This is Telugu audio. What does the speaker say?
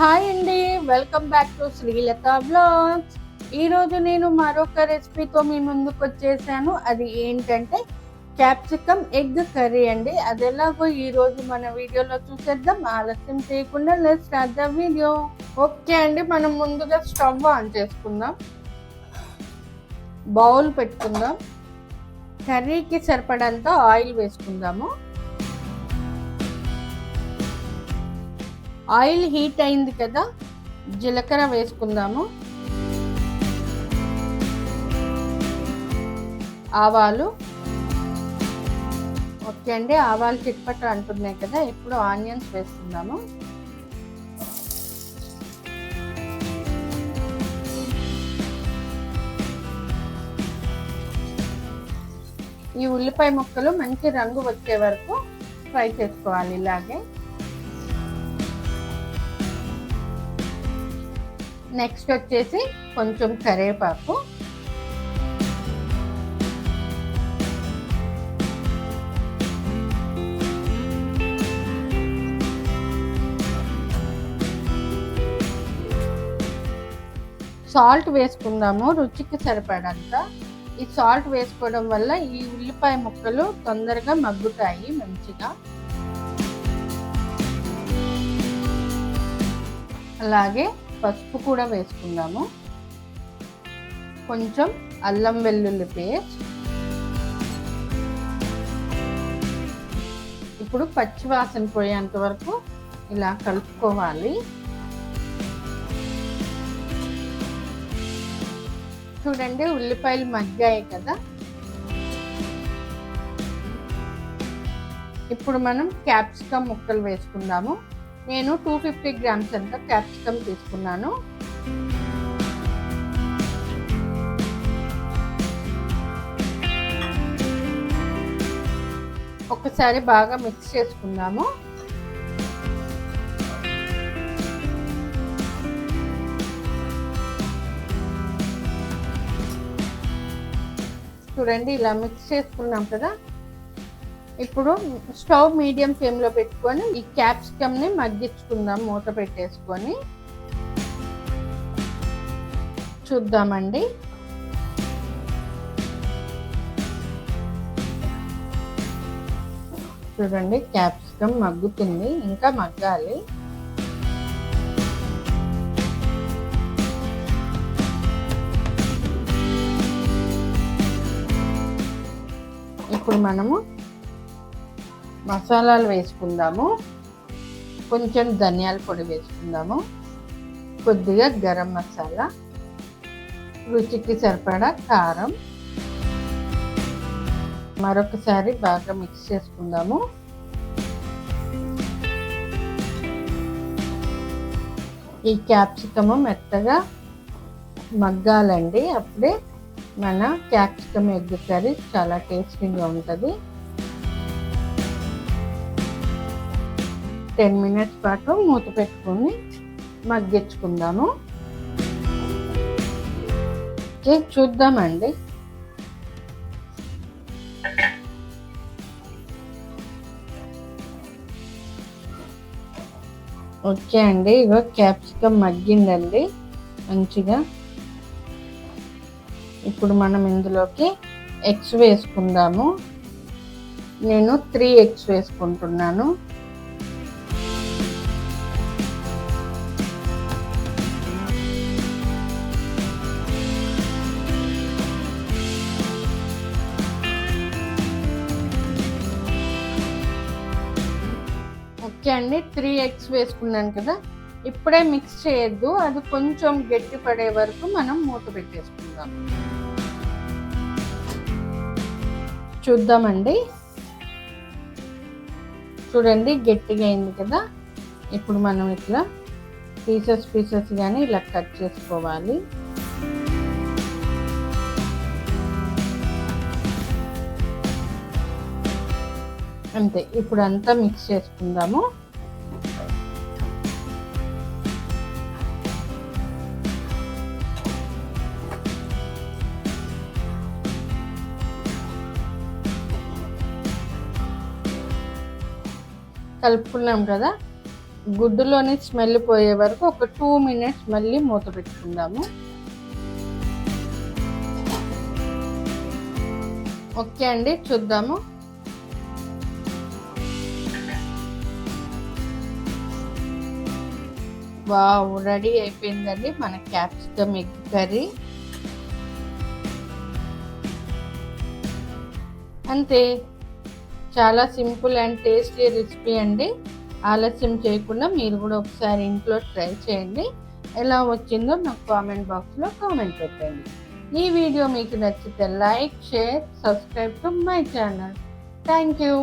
హాయ్ అండి welcome back to Srilatha blogs ఈరోజు నేను మరొక రెసిపీతో మీ ముందుకు వచ్చేసాను. అది ఏంటంటే క్యాప్సికమ్ ఎగ్ కర్రీ అండి. అది ఎలాగో ఈరోజు మన వీడియోలో చూసేద్దాం. ఆలస్యం చేయకుండా let start the video okay అండి మనం ముందుగా స్టవ్ ఆన్ చేసుకుందాం. బౌల్ పెట్టుకుందాం. కర్రీకి సరిపడంత ఆయిల్ వేసుకుందాము. ఆయిల్ హీట్ అయింది కదా జీలకర్ర వేసుకుందాము. ఆవాలు. ఓకే అండి ఆవాలు చిట్పట అంటున్నాయి కదా ఇప్పుడు ఆనియన్స్ వేసుకుందాము. ఈ ఉల్లిపాయ ముక్కలు మంచి రంగు వచ్చే వరకు ఫ్రై చేసుకోవాలి ఇలాగే. నెక్స్ట్ వచ్చేసి కొంచెం కరివేపాకు. సాల్ట్ వేసుకుందాము రుచికి సరిపడంత. ఈ సాల్ట్ వేసుకోవడం వల్ల ఈ ఉల్లిపాయ ముక్కలు తొందరగా మగ్గుతాయి మంచిగా. అలాగే పసుపు కూడా వేసుకుందాము. కొంచెం అల్లం వెల్లుల్లి పేస్ట్. ఇప్పుడు పచ్చివాసన పోయేంత వరకు ఇలా కలుపుకోవాలి. చూడండి ఉల్లిపాయలు మగ్గాయి కదా. ఇప్పుడు మనం క్యాప్సికమ్ ముక్కలు వేసుకుందాము. నేను టూ ఫిఫ్టీ గ్రామ్స్ అంత క్యాప్సికమ్ తీసుకున్నాను. ఒకసారి బాగా మిక్స్ చేసుకుందాము. చూడండి ఇలా మిక్స్ చేసుకున్నాం కదా. ఇప్పుడు స్టవ్ మీడియం ఫ్లేమ్లో పెట్టుకొని ఈ క్యాప్సికమ్ని మగ్గించుకుందాం మూత పెట్టేసుకొని. చూద్దామండి. చూడండి క్యాప్సికమ్ మగ్గుతుంది ఇంకా మగ్గాలి. ఇప్పుడు మనము మసాలాలు వేసుకుందాము. కొంచెం ధనియాల పొడి వేసుకుందాము. కొద్దిగా గరం మసాలా. రుచికి సరిపడా కారం. మరొకసారి బాగా మిక్స్ చేసుకుందాము. ఈ క్యాప్సికము మెత్తగా మగ్గాలండి. అప్పుడే మన క్యాప్సికమ్ ఎగ్ కర్రీ చాలా టేస్టీగా ఉంటుంది. టెన్ మినిట్స్ పాటు మూత పెట్టుకొని మగ్గించుకుందాము కేక్ చూద్దామండి. ఓకే అండి ఇగో క్యాప్సికమ్ మగ్గిందండి మంచిగా. ఇప్పుడు మనం ఇందులోకి ఎగ్స్ వేసుకుందాము. నేను త్రీ ఎగ్స్ వేసుకుంటున్నాను. అండి త్రీ ఎగ్స్ వేసుకున్నాను కదా. ఇప్పుడే మిక్స్ చేయొద్దు. అది కొంచెం గట్టి పడే వరకు మనం మూత పెట్టేసుకుందాం. చూద్దామండి. చూడండి గట్టిగా అయింది కదా. ఇప్పుడు మనం ఇట్లా పీసెస్ పీసెస్ కానీ ఇలా కట్ చేసుకోవాలి. అంతే ఇప్పుడు అంతా మిక్స్ చేసుకుందాము. కలుపుకున్నాం కదా? గుడ్డులోని స్మెల్ పోయే వరకు ఒక టూ మినిట్స్ మళ్ళీ మూత పెట్టుకుందాము. ఓకే అండి చూద్దాము. వావ్ రెడీ అయిపోయిందండి మన క్యాప్సికమ్ ఎగ్ కర్రీ. అంతే చాలా సింపుల్ అండ్ టేస్టీ రెసిపీ అండి. ఆలస్యం చేయకుండా మీరు కూడా ఒకసారి ఇంట్లో ట్రై చేయండి. ఎలా వచ్చిందో నాకు కామెంట్ బాక్స్లో కామెంట్ పెట్టండి. ఈ వీడియో మీకు నచ్చితే like share subscribe to my channel. Thank you.